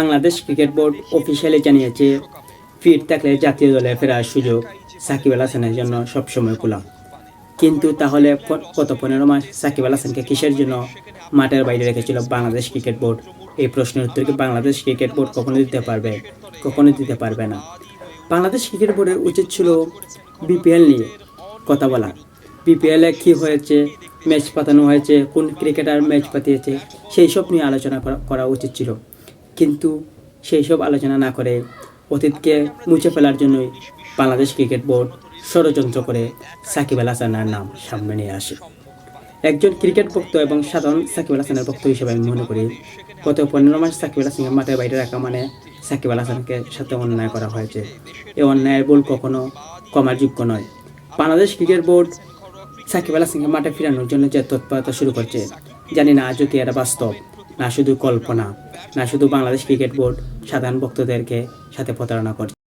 Bangladesh cricket board officially জানিয়েছে, fit থাকলে জাতীয় দলে ফেরার সুযোগ সাকিব আল হাসানের জন্য সবসময় খোলা। কিন্তু তাহলে গত পনেরো মাস সাকিব আল হাসানকে কিসের জন্য মাঠের বাইরে রেখেছিল বাংলাদেশ ক্রিকেট বোর্ড? এই প্রশ্নের উত্তর কি বাংলাদেশ ক্রিকেট বোর্ড কখনো দিতে পারবে? কখনো দিতে পারবে না। বাংলাদেশ ক্রিকেট বোর্ডের উচিত ছিল বিপিএল নিয়ে কথা বলা। বিপিএলে কী হয়েছে, ম্যাচ পাতানো হয়েছে, কোন ক্রিকেটার ম্যাচ পাতিয়েছে, সেই সব নিয়ে আলোচনা করা উচিত ছিল। কিন্তু সেই সব আলোচনা না করে অতীতকে মুছে ফেলার জন্যই বাংলাদেশ ক্রিকেট বোর্ড ষড়যন্ত্র করে সাকিব আল হাসানের নাম সামনে নিয়ে আসে। একজন ক্রিকেট ভক্ত এবং সাধারণ সাকিব আল হাসানের ভক্ত হিসেবে আমি মনে করি, গত পনেরো মাস সাকিব আল হাসানকে মাঠের বাইরে রাখা মানে সাকিব আল হাসানকে সাথে অন্যায় করা হয়েছে। এই অন্যায়ের ভুল কখনো কমার যোগ্য নয়। বাংলাদেশ ক্রিকেট বোর্ড সাকিব আল হাসানকে মাঠে ফেরানোর জন্য যে তৎপরতা শুরু করছে, জানি না আজও কি এটা বাস্তব। না শুধু কল্পনা না শুধু বাংলাদেশ ক্রিকেট বোর্ড সাধারণ ভক্তদেরকে সাথে প্রতারণা করছে।